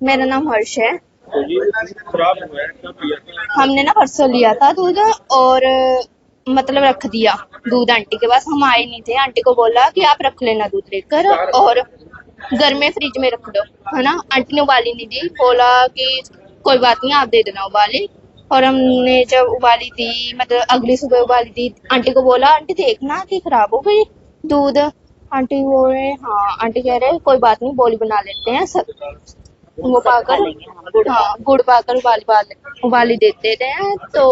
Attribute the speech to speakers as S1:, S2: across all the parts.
S1: मेरा नाम हर्ष है। हमने ना परसों लिया था दूध और मतलब रख दिया दूध आंटी के पास। हम आए नहीं थे। आंटी को बोला कि आप रख लेना दूध लेकर और घर में फ्रिज में रख दो, है ना? आंटी ने उबाली नहीं दी। बोला कि कोई बात नहीं, आप दे देना उबाली। और हमने जब उबाली दी मतलब अगली सुबह उबाली दी आंटी को बोला आंटी देखना कि खराब हो गई दूध। आंटी बोल रहे हाँ। आंटी कह रहे कोई बात नहीं बोली बना लेते हैं सब। वो पाकर हाँ गुड़ पाकर उबाली उबाली उबाली देते थे तो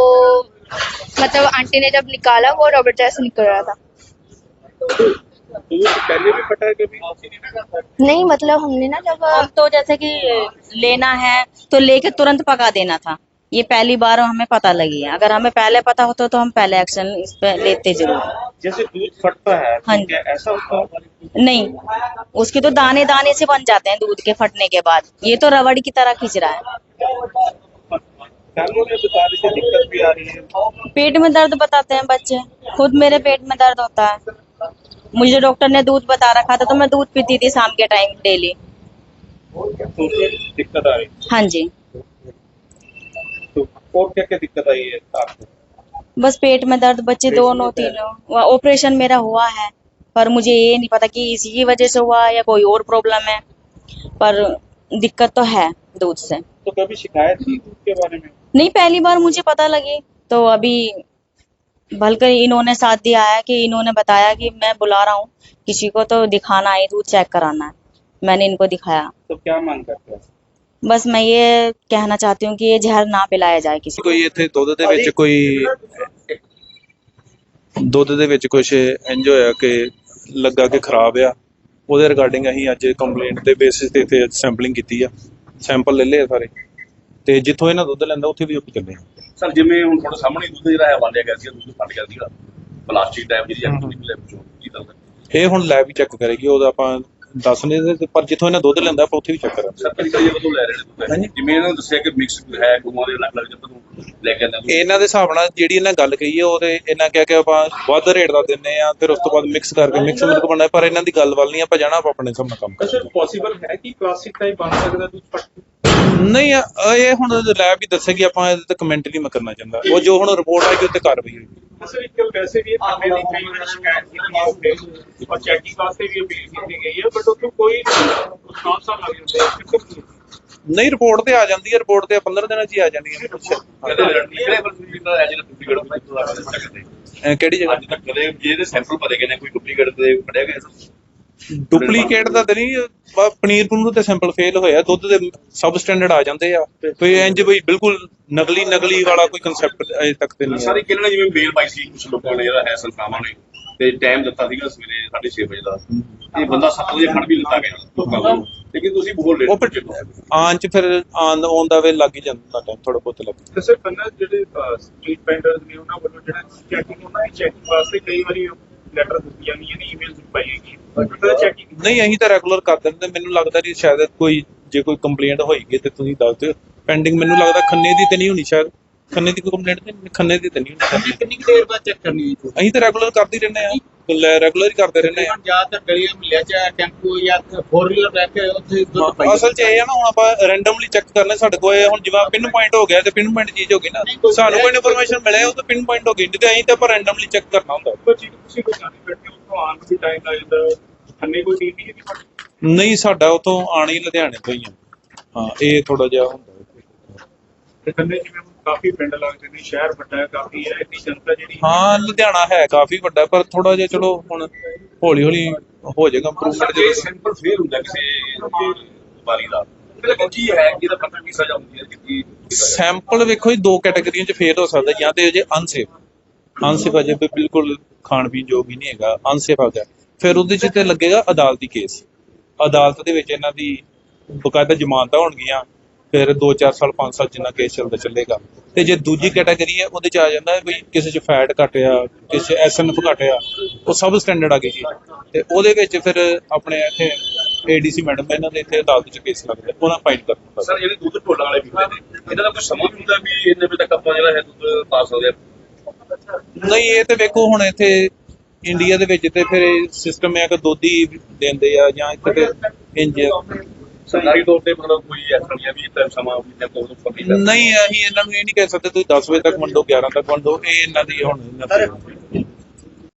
S1: मतलब आंटी ने जब निकाला वो रबर जैसे निकल रहा था।
S2: तो पहले भी फटा है कभी?
S1: नहीं मतलब हमने ना जब
S3: तो जैसे कि लेना है तो लेके तुरंत पका देना था। ये पहली बार हमें पता लगी है। अगर हमें पहले पता होता तो हम पहले एक्शन इस पे लेते ज़रूर।
S2: जैसे दूध फटता है
S3: हाँ
S2: तो
S3: जी।
S2: ऐसा होता है
S3: नहीं उसके तो दाने दाने से बन जाते हैं दूध के फटने के बाद। ये तो रबड़ की तरह खिंच रहा है।
S2: रही है।
S3: पेट में दर्द बताते हैं बच्चे। खुद मेरे पेट में दर्द होता है। मुझे डॉक्टर ने दूध बता रखा था तो मैं दूध पीती थी शाम के टाइम डेली।
S2: तो दिक्कत आ रही हाँ।
S3: जी।
S2: तो और क्या क्या दिक्कत आई है आपको
S3: बस पेट में दर्द बच्चे दोनों तीनों। ऑपरेशन मेरा हुआ है पर मुझे ये नहीं पता कि इसी की वजह से हुआ या कोई और प्रॉब्लम है पर दिक्कत तो है दूध से।
S2: तो कभी शिकायत थी दूध के बारे में?
S3: नहीं पहली बार मुझे पता लगी तो अभी बल्कि इन्होंने साथ दिया है कि इन्होंने बताया कि मैं बुला रहा हूँ किसी को तो दिखाना है दूध चेक कराना है। मैंने इनको दिखाया।
S2: तो क्या मांग करते हैं?
S3: ਬਸ ਮੈਂ ਇਹ ਕਹਿਣਾ ਚਾਹਤੀ ਹੂੰ ਕਿ ਇਹ ਜ਼ਹਿਰ ਨਾ ਪਿਲਾਇਆ ਜਾਏ ਕਿਸੇ
S4: ਕੋਈ ਇੱਥੇ ਦੁੱਧ ਦੇ ਵਿੱਚ ਕੋਈ ਦੁੱਧ ਦੇ ਵਿੱਚ ਕੁਝ ਇੰਜ ਹੋਇਆ ਕਿ ਲੱਗਾ ਕਿ ਖਰਾਬ ਆ ਉਹਦੇ ਰਿਗਾਰਡਿੰਗ ਅਸੀਂ ਅੱਜ ਕੰਪਲੇਂਟ ਦੇ ਬੇਸਿਸ ਤੇ ਇੱਥੇ ਸੈਂਪਲਿੰਗ ਕੀਤੀ ਆ ਸੈਂਪਲ ਲੈ ਲਏ ਸਾਰੇ ਤੇ ਜਿੱਥੋਂ ਇਹਨਾਂ ਦੁੱਧ ਲੈਂਦਾ ਉੱਥੇ ਵੀ ਉਹ ਚੱਲੇ ਆ
S5: ਸਰ ਜਿਵੇਂ ਹੁਣ ਤੁਹਾਡੇ ਸਾਹਮਣੇ ਦੁੱਧ ਜਿਹੜਾ ਹੈ ਵਾਲਿਆ ਗਿਆ ਸੀ ਦੁੱਧ ਫਟ ਗਿਆ ਸੀਗਾ ਪਲਾਸਟਿਕ ਟਾਈਪ ਜਿਹੀ ਐਕਟਿਵ ਲੈਬ ਚੋਂ ਕੀ ਦੱਸਦਾ
S4: ਇਹ ਹੁਣ ਲੈਬ ਹੀ ਚੈੱਕ ਕਰੇਗੀ ਉਹਦਾ ਆਪਾਂ ਦੱਸ ਨਹੀਂ ਦੇ ਪਰ ਜਿੱਥੋਂ ਇਹਨਾਂ ਦੁੱਧ ਲੈਂਦਾ ਆਪਾਂ ਉੱਥੇ ਵੀ ਚੈੱਕ ਕਰਾਂਗੇ।
S5: ਸਰ ਕਦੀ ਕਦੀ ਜਦੋਂ ਲੈ ਰਹੇ ਨੇ ਦੁੱਧ।
S4: ਹਾਂਜੀ।
S5: ਜਿਵੇਂ ਇਹਨਾਂ ਨੇ ਦੱਸਿਆ ਕਿ ਮਿਕਸ ਹੈ ਗਊਆਂ ਦੇ ਅਲੱਗ ਅਲੱਗ ਜਦੋਂ ਲੈ ਕੇ ਆਉਂਦੇ ਦੁੱਧ।
S4: ਇਹਨਾਂ ਦੇ ਹਿਸਾਬ ਨਾਲ ਜਿਹੜੀ ਇਹਨਾਂ ਗੱਲ ਕਹੀ ਹੈ ਉਹਦੇ ਇਹਨਾਂ ਕਿਹਾ ਕਿ ਆਪਾਂ ਵੱਧ ਰੇਟ ਦਾ ਦਿੰਨੇ ਆ ਫਿਰ ਉਸ ਤੋਂ ਬਾਅਦ ਮਿਕਸ ਕਰਕੇ ਮਿਕਸ ਮਿਲਕ ਬਣਾਇਆ ਪਰ ਇਹਨਾਂ ਦੀ ਗੱਲ ਵੱਲ ਨਹੀਂ ਆਪਾਂ ਜਾਣਾ ਆਪਾਂ ਆਪਣੇ ਹਿਸਾਬ ਨਾਲ ਕੰਮ
S2: ਸਰ
S4: ਕਰਾਂਗੇ।
S2: ਪੋਸੀਬਲ ਹੈ ਕਿ ਪਲਾਸਟਿਕ ਟਾਈਪ ਬਣ ਸਕਦਾ ਦੁੱਧ ਫਟ
S4: ਨਹੀਂ ਅ- ਇਹ ਹੁਣ ਲੈਬ ਹੀ ਦੱਸੇਗੀ ਆਪਾਂ ਇਹਦੇ ਤੇ ਕਮੈਂਟ ਨਹੀਂ ਮੈਂ ਕਰਨਾ ਚਾਹੁੰਦਾ। ਉਹ ਜੋ ਹੁਣ ਰਿਪੋਰਟ ਆਏਗੀ ਉੱਤੇ ਕਾਰਵਾਈ ਹੋਏਗੀ।
S2: ਸਰ ਇੱਕ ਵੈਸੇ ਵੀ ਪੰਨੇ ਦੀ ਕਈ ਵਾਰ ਸ਼ਿਕਾਇਤ ਕੀਤੀ ਹੈ ਔਰ ਚੈਕਿੰਗ ਵਾਸਤੇ ਵੀ ਅਪੀਲ ਕੀਤੀ ਗਈ ਹੈ ਬਟ ਉੱਥੇ ਕੋਈ ਰਿਸਪਾਂਸ ਸਾਹਿਬ ਲੱਗ ਜਾਂਦੇ ਆ ਕਿਉਂਕਿ
S4: ਨਹੀਂ ਰਿਪੋਰਟ ਤੇ ਆ ਜਾਂਦੀ ਹੈ ਰਿਪੋਰਟ ਤੇ 15 ਦਿਨਾਂ 'ਚ ਹੀ ਆ ਜਾਂਦੀ ਹੈ।
S5: ਤਾਂ ਤੋਂ
S4: ਕਿਹੜੀ ਜਗ੍ਹਾ?
S5: ਅੱਜ ਤੱਕ ਕਦੇ ਜਿਹਦੇ ਸੈਂਪਲ ਭਰੇ ਗਏ ਨੇ ਕੋਈ ਡੁਪਲੀਕੇਟ ਦੇ ਫੜਿਆ ਗਿਆ? ਸਰ
S4: ਡੁਪਲੀਕੇਟ ਦਾ ਤਾਂ ਨਹੀਂ ਬ- ਪਨੀਰ ਪਨੂਰ ਤੇ ਸੈਂਪਲ ਫੇਲ ਹੋਇਆ ਦੁੱਧ ਦੇ ਸਬ ਸਟੈਂਡਰਡ ਆ ਜਾਂਦੇ ਆ। ਕੋਈ ਇੰਜ ਬਈ ਬਿਲਕੁਲ ਨਕਲੀ ਨਕਲੀ ਵਾਲਾ ਕੋਈ ਕਨਸੈਪਟ ਅਜੇ ਤੱਕ ਤੇ ਨਹੀਂ
S5: ਸਾਰੇ ਕਿਹਨਾਂ ਜਿਵੇਂ ਮੇਲ ਪਾਈ ਸੀ ਕੁਝ ਲੋਕਾਂ ਨੇ ਜਿਹੜਾ ਹੈ ਸੰਸਥਾਵਾਂ ਨੇ ਤੇ ਟਾਈਮ ਦਿੱਤਾ ਸੀਗਾ ਸਵੇਰੇ 6:30 ਵਜੇ ਦਾ। ਇਹ ਬੰਦਾ 7 ਵਜੇ ਫੜ ਵੀ ਲਿੱਤਾ ਗਿਆ ਲੋਕਾਂ ਵੱਲੋਂ ਲੇਕਿਨ ਤੁਸੀਂ ਬਹੁਤ ਲੇਟ
S4: ਉਹ ਫਿਰ ਆਉਣ ਚ ਫਿਰ ਆਨ ਔਨ ਦਾ ਵੇ ਲੱਗ ਹੀ ਜਾਂਦਾ ਟਾਈਮ ਥੋੜਾ ਬਹੁਤ ਲੱਗ
S2: ਤੇ ਸਰ ਪੰਨਾ ਜਿਹੜੇ ਸਟਰੀਟ ਵੈਂਡਰਸ ਨੇ ਉਹਨਾਂ ਵੱਲੋਂ ਜਿਹੜਾ ਚੈਕਿੰਗ ਉਹਨਾਂ ਦੀ ਚੈਕਿੰਗ ਵਾਸਤੇ ਕਈ ਵਾਰੀ ਲੈਟਰ ਦਿੱਤੀਆਂ ਗਈਆਂ ਨੇ ਈਮੇਲ ਪਾਈ ਹੈਗੀ ਬਟ ਚੈਕਿੰਗ
S4: ਨਹੀਂ। ਅਸੀਂ ਤਾਂ ਰੈਗੂਲਰ ਕਰ ਦਿੰਦੇ ਮੈਨੂੰ ਲੱਗਦਾ ਜੀ ਸ਼ਾਇਦ ਕੋਈ ਜੇ ਕੋਈ ਕੰਪਲੇਂਟ ਹੋਈਗੀ ਤੇ ਤੁਸੀਂ ਦੱਸ ਦਿਓ। ਪੈਂਡਿੰਗ ਮੈਨੂੰ ਲੱਗਦਾ ਖੰਨੇ ਦੀ ਤੇ ਨਹੀਂ ਹੋਣੀ ਸ਼ਾਇਦ। ਖੰਨੇ ਦੀ ਕੋਈ ਕੰਪਲੇਂਟ ਤੇ ਖੰਨੇ ਦੀ ਤੇ ਨਹੀਂ ਹੋਣੀ। ਸ਼ਾਇਦ।
S6: ਕਿੰਨੀ ਕੁ ਦੇਰ ਬਾਅਦ ਚੈੱਕ ਕਰਨੀ ਹੈ
S4: ਅਸੀਂ ਤਾਂ ਰੈਗੂਲਰ ਕਰਦੇ ਹੀ ਰਹਿੰਦੇ ਆ ਰੈਗੂਲਰ ਹੀ ਕਰਦੇ ਰਹਿੰਦੇ ਆ।
S6: ਜ਼ਿਆਦਾਤਰ ਗਲੀਆਂ ਮੁਹੱਲਿਆਂ ਚ ਟੈਂਪੂ ਜਾਂ ਫੋਰ ਵੀਲਰ ਲੈ ਕੇ ਉੱਥੇ ਦੁੱਧ ਪਾਈ
S4: ਅਸਲ 'ਚ ਇਹ ਆ ਨਾ ਹੁਣ ਆਪਾਂ ਰੈਂਡਮਲੀ ਚੈੱਕ ਕਰਨੇ ਸਾਡੇ ਕੋਲ ਹੁਣ ਜਿਵੇਂ ਪਿਨ ਪੁਆਇੰਟ ਹੋ ਗਿਆ ਤੇ ਪਿਨ ਪੁਆਇੰਟ ਚੀਜ਼ ਹੋ ਗਈ ਨਾ ਸਾਨੂੰ ਕੋਈ ਇਨਫੋਰਮੇਸ਼ਨ ਮਿਲੇ ਉਹ ਤਾਂ ਪਿਨ ਪੁਆਇੰਟ ਹੋ ਗਈ ਨਹੀਂ ਤੇ ਅਸੀਂ ਤਾਂ ਆਪਾਂ ਰੈਂਡਮਲੀ ਚੈੱਕ ਕਰਨਾ ਹੁੰਦਾ।
S2: ਕੋਈ ਚੀਜ਼ ਤੁਸੀਂ ਕੋਈ ਜਾਣੀ ਬੈਠੇ ਉੱਥੋਂ ਆਉਣ ਵੀ ਟਾਈਮ ਲੱਗ ਜਾਂਦਾ ਥੰਨੇ ਕੋਈ ਟੀਮ ਨਹੀਂ ਹੈਗੀ
S4: ਨਹੀਂ ਸਾਡਾ ਉਤੋਂ ਆਣੀ ਲੁਧਿਆਣੇ ਤੋਂ ਹੀ ਆ। ਹਾਂ ਇਹ ਥੋੜਾ ਜਿਹਾ ਹੁੰਦਾ।
S2: ਤੇ ਥੰਨੇ ਜਿਵੇਂ ਕਾਫੀ ਪਿੰਡ ਲੱਗਦੇ ਨੇ ਸ਼ਹਿਰ ਵੱਡਾ ਹੈ ਕਾਫੀ ਹੈ ਇੰਨੀ ਜਨਤਾ ਜਿਹੜੀ
S4: ਹਾਂ। ਲੁਧਿਆਣਾ ਹੈ ਕਾਫੀ ਵੱਡਾ ਪਰ ਥੋੜਾ ਜਿਹਾ ਚਲੋ ਹੁਣ ਹੌਲੀ ਹੌਲੀ ਹੋ ਜਾਏਗਾ ਇੰਪਰੂਵਮੈਂਟ
S5: ਜੇ ਸੈਂਪਲ ਫੇਲ ਹੁੰਦਾ ਕਿਸੇ ਵਾਰੀ ਦਾ। ਤੇ ਕੀ ਹੈ ਕਿ ਇਹਦਾ ਪਤਾ ਕੀ ਸਜ਼ਾ ਹੁੰਦੀ ਹੈ ਕਿ
S4: ਸੈਂਪਲ ਵੇਖੋ ਜੀ ਦੋ ਕੈਟਾਗਰੀਆਂ 'ਚ ਫੇਲ ਹੋ ਸਕਦਾ ਜਾਂ ਤੇ ਅਜੇ ਅਨਸੇਫ ਅਨਸੇਫ ਅਜੇ ਵੀ ਬਿਲਕੁਲ ਖਾਣ ਪੀਣ ਯੋਗ ਹੀ ਨਹੀਂ ਹੈਗਾ ਅਨਸੇਫ ਆ ਗਿਆ। ਫਿਰ ਉਹਦੇ 'ਚ ਤੇ ਲੱਗੇਗਾ ਅਦਾਲਤੀ ਕੇਸ ਅਦਾਲਤ ਦੇ ਵਿੱਚ ਇਹਨਾਂ ਦੀ ਬਕਾਇਦਾ ਜ਼ਮਾਨਤਾਂ ਹੋਣਗੀਆਂ ਫਿਰ 2-4 ਸਾਲ 5 ਸਾਲ ਜਿੰਨਾ ਕੇਸ ਚੱਲਦਾ ਚੱਲੇਗਾ। ਤੇ ਜੇ ਦੂਜੀ ਕੈਟਾਗਰੀ ਹੈ ਉਹਦੇ 'ਚ ਆ ਜਾਂਦਾ ਵੀ ਕਿਸੇ 'ਚ ਫੈਟ ਘੱਟ ਆ ਕਿਸੇ ਐਸਐਨਐਫ ਘੱਟ ਆ ਉਹ ਸਬ ਸਟੈਂਡਰਡ ਆ ਗਈ ਜੀ। ਤੇ ਉਹਦੇ ਵਿੱਚ ਫਿਰ ਆਪਣੇ ਇੱਥੇ ਏਡੀਸੀ ਮੈਡਮ ਇਹਨਾਂ ਦੇ ਇੱਥੇ ਅਦਾਲਤ 'ਚ ਕੇਸ ਲੱਗਦਾ ਉਹਨਾਂ ਫਾਈਲ ਕਰ ਦਿੱਤਾ
S5: ਸਰ ਜਿਹੜੇ ਦੁੱਧ ਢੋਲਾਂ ਵਾਲੇ ਪੀਂਦੇ ਨੇ ਇਹਨਾਂ ਦਾ ਕੋਈ ਸਮਾਂ ਵੀ ਹੁੰਦਾ ਵੀ ਇੰਨੇ ਵਜੇ ਤੱਕ ਆਪਾਂ ਜਿਹੜਾ ਹੈ ਦੁੱਧ ਪਾ ਸਕਦੇ
S4: ਨਹੀਂ ਇਹ ਤੇ ਵੇਖੋ ਹੁਣ ਇੱਥੇ ਇੰਡੀਆ ਦੇ ਵਿੱਚ ਤੇ ਫਿਰ ਸਿਸਟਮ ਹੈ ਕਿ ਦੁੱਧ ਹੀ ਦਿੰਦੇ ਆ ਜਾਂ ਇੱਥੇ ਤੇ ਇੰਜ
S5: ਸਰਕਾਰੀ ਤੌਰ ਤੇ ਮਤਲਬ ਕੋਈ ਐਸਾ ਨਹੀਂ ਹੈ ਵੀ ਇਹ ਸਮਾਂ ਵੀ ਤੋਂ ਉੱਪਰ ਨਹੀਂ
S4: ਨਹੀਂ ਅਸੀਂ ਇਹਨਾਂ ਨੂੰ ਇਹ ਨਹੀਂ ਕਹਿ ਸਕਦੇ ਤੁਸੀਂ 10 ਵਜੇ ਤੱਕ ਵੰਡੋ 11 ਤੱਕ ਵੰਡੋ ਇਹ ਇਹਨਾਂ ਦੀ ਹੁਣ ਇਹਨਾਂ ਦੀ